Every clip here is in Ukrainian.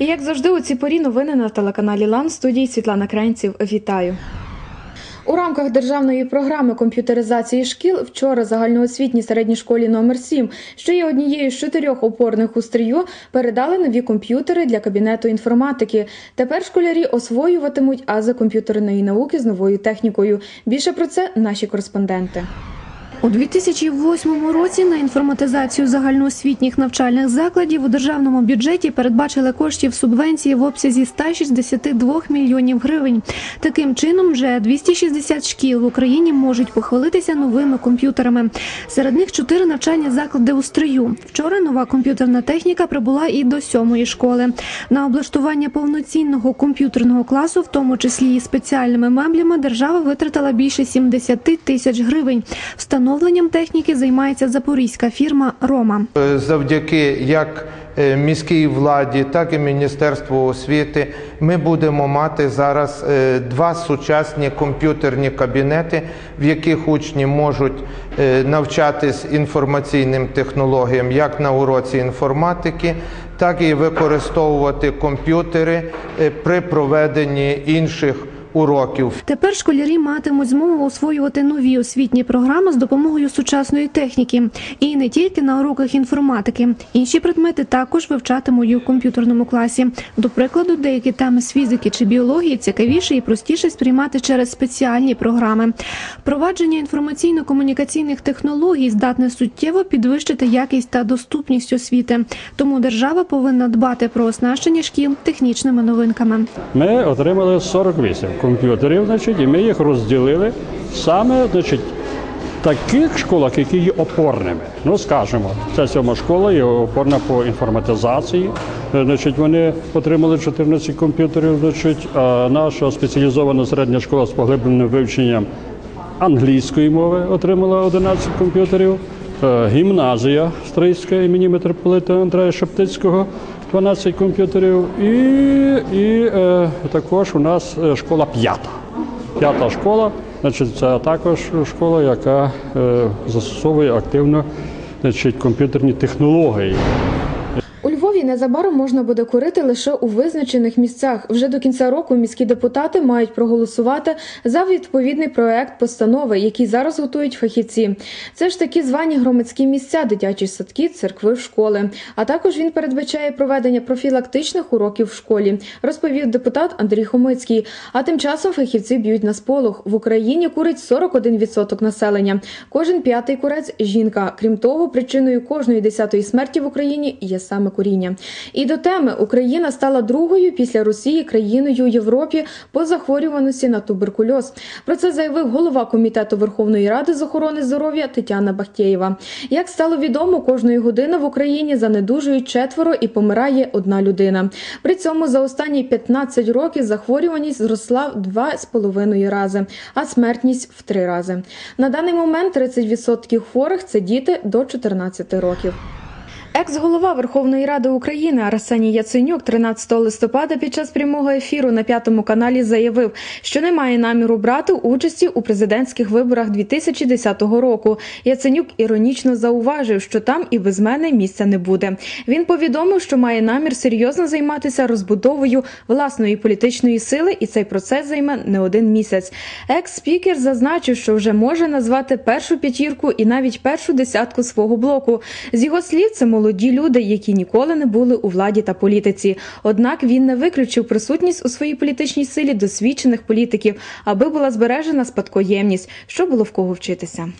І як завжди, у цій порі новини на телеканалі Лан в студії Світлана Кренців. Вітаю. У рамках державної програми комп'ютеризації шкіл вчора загальноосвітній середній школі номер 7 що є однією з чотирьох опорних у стрію, передали нові комп'ютери для кабінету інформатики. Тепер школярі освоюватимуть ази комп'ютерної науки з новою технікою. Більше про це наші кореспонденти. У 2008 році на інформатизацію загальноосвітніх навчальних закладів у державному бюджеті передбачили коштів субвенції в обсязі 162 мільйонів гривень. Таким чином, вже 260 шкіл в Україні можуть похвалитися новими комп'ютерами. Серед них чотири навчальні заклади у стрию. Вчора нова комп'ютерна техніка прибула і до сьомої школи. На облаштування повноцінного комп'ютерного класу, в тому числі і спеціальними меблями, держава витратила більше 70 тисяч гривень. Встановленням техніки займається запорізька фірма Рома. Е, Завдяки як е, міській владі, так і Міністерству освіти ми будемо мати зараз е, два сучасні комп'ютерні кабінети, в яких учні можуть навчатись інформаційним технологіям як на уроці інформатики, так і використовувати комп'ютери при проведенні інших уроків. Тепер школярі матимуть змогу освоювати нові освітні програми з допомогою сучасної техніки, і не тільки на уроках інформатики. Інші предмети також вивчатимуть у комп'ютерному класі. До прикладу, деякі теми з фізики чи біології цікавіше і простіше сприймати через спеціальні програми. Впровадження інформаційно-комунікаційних технологій здатне суттєво підвищити якість та доступність освіти. Тому держава повинна дбати про оснащення шкіл технічними новинками. Ми отримали 48 комп'ютерів, значить, і ми їх розділили саме значить, таких школах, які є опорними. Ну, скажімо, ця сьома школа є опорна по інформатизації. Е, Значить, вони отримали 14 комп'ютерів. Значить, а наша спеціалізована середня школа з поглибленим вивченням англійської мови отримала 11 комп'ютерів. Е, Гімназія Стрийська імені митрополита Андрея Шептицького 12 комп'ютерів. І, і е, також у нас е, школа п'ята. П'ята школа, значить, це також школа, яка е, застосовує активно значить, комп'ютерні технології. У незабаром можна буде курити лише у визначених місцях. Вже до кінця року міські депутати мають проголосувати за відповідний проект постанови, який зараз готують фахівці. Це ж такі звані громадські місця, дитячі садки, церкви, школи. А також він передбачає проведення профілактичних уроків в школі, розповів депутат Андрій Хомицький. А тим часом фахівці б'ють на сполох. В Україні курить 41% населення. Кожен п'ятий курець жінка. Крім того, причиною кожної десятої смерті в Україні є саме куріння. І до теми Україна стала другою після Росії країною Європі по захворюваності на туберкульоз. Про це заявив голова комітету Верховної Ради з охорони здоров'я Тетяна Бахтєєва. Як стало відомо, кожної години в Україні занедужують четверо і помирає одна людина. При цьому за останні 15 років захворюваність зросла в 2,5 рази, а смертність в 3 рази. На даний момент 30% хворих це діти до 14 років. Екс-голова Верховної Ради України Арсеній Яценюк 13 листопада під час прямого ефіру на п'ятому каналі заявив, що не має наміру брати участі у президентських виборах 2010 року. Яценюк іронічно зауважив, що там і без мене місця не буде. Він повідомив, що має намір серйозно займатися розбудовою власної політичної сили, і цей процес займе не один місяць. Екс-спікер зазначив, що вже може назвати першу п'ятірку і навіть першу десятку свого блоку. З його слів, це молоді люди, які ніколи не були у владі та політиці. Однак він не виключив присутність у своїй політичній силі досвідчених політиків, аби була збережена спадкоємність, що було в кого вчитися.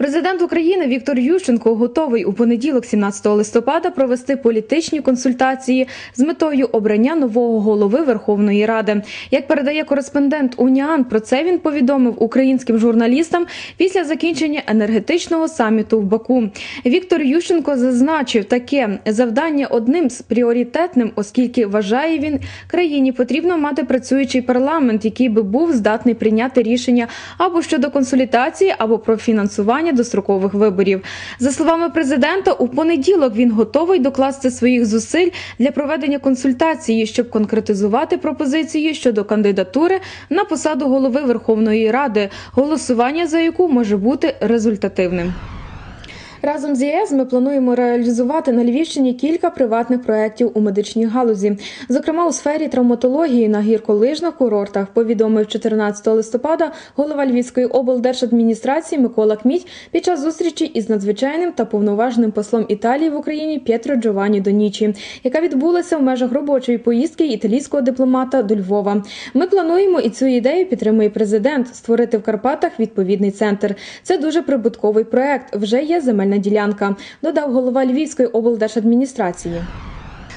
Президент України Віктор Ющенко готовий у понеділок, 17 листопада, провести політичні консультації з метою обрання нового голови Верховної Ради. Як передає кореспондент Уніан, про це він повідомив українським журналістам після закінчення енергетичного саміту в Баку. Віктор Ющенко зазначив таке завдання одним з пріоритетним, оскільки вважає він, країні потрібно мати працюючий парламент, який би був здатний прийняти рішення або щодо консолідації, або про фінансування дострокових виборів. За словами президента, у понеділок він готовий докласти своїх зусиль для проведення консультації, щоб конкретизувати пропозиції щодо кандидатури на посаду голови Верховної Ради, голосування за яку може бути результативним. Разом з ЄС ми плануємо реалізувати на Львівщині кілька приватних проєктів у медичній галузі, зокрема у сфері травматології на гірколижних курортах. Повідомив 14 листопада голова Львівської облдержадміністрації Микола Кміть під час зустрічі із надзвичайним та повноважним послом Італії в Україні П'єтро Джованні Донічі, яка відбулася в межах робочої поїздки італійського дипломата до Львова. Ми плануємо і цю ідею підтримує президент створити в Карпатах відповідний центр. Це дуже прибутковий проект. Вже є земельна ділянка, додав голова Львівської облдержадміністрації.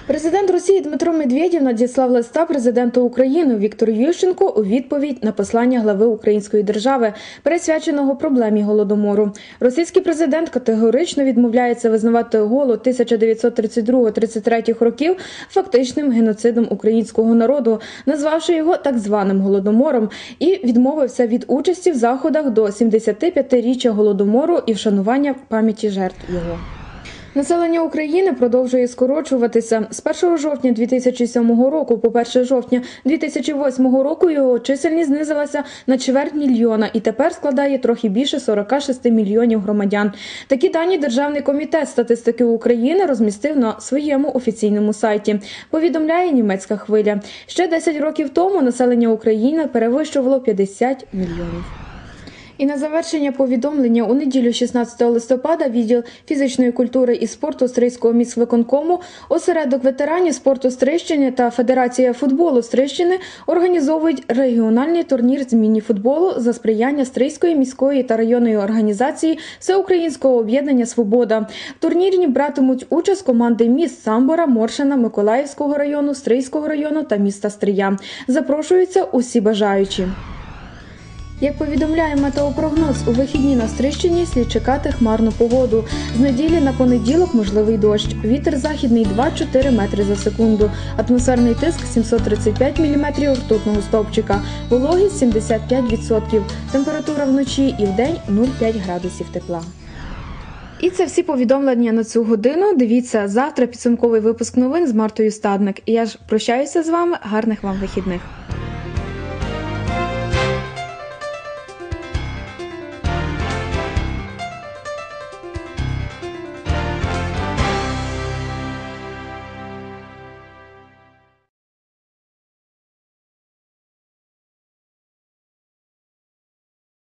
Президент Росії Дмитро Медведєв надіслав листа президенту України Віктору Ющенку у відповідь на послання глави Української держави, присвяченого проблемі голодомору. Російський президент категорично відмовляється визнавати голод 1932-33 років фактичним геноцидом українського народу, назвавши його так званим голодомором, і відмовився від участі в заходах до 75-річчя голодомору і вшанування пам'яті жертв його. Населення України продовжує скорочуватися. З 1 жовтня 2007 року по 1 жовтня 2008 року його чисельність знизилася на чверть мільйона і тепер складає трохи більше 46 мільйонів громадян. Такі дані Державний комітет статистики України розмістив на своєму офіційному сайті. Повідомляє німецька хвиля. Ще 10 років тому населення України перевищувало 50 мільйонів. І на завершення повідомлення у неділю 16 листопада відділ фізичної культури і спорту Стрийського міськвиконкому, осередок ветеранів спорту Стрийщини та Федерація футболу Стрийщини організовують регіональний турнір з міні-футболу за сприяння Стрийської міської та районної організації Всеукраїнського об'єднання Свобода. В турнірі братимуть участь команди міст Самбора, Моршина, Миколаївського району, Стрийського району та міста Стрия. Запрошуються усі бажаючі. Як повідомляє метеопрогноз, у вихідні на Стрищині слід чекати хмарну погоду. З неділі на понеділок можливий дощ. Вітер західний 2-4 метри за секунду. Атмосферний тиск 735 мм ртутного стовпчика. Вологість 75%. Температура вночі і вдень 0,5 градусів тепла. І це всі повідомлення на цю годину. Дивіться завтра підсумковий випуск новин з Мартою Стадник. І я ж прощаюся з вами. Гарних вам вихідних.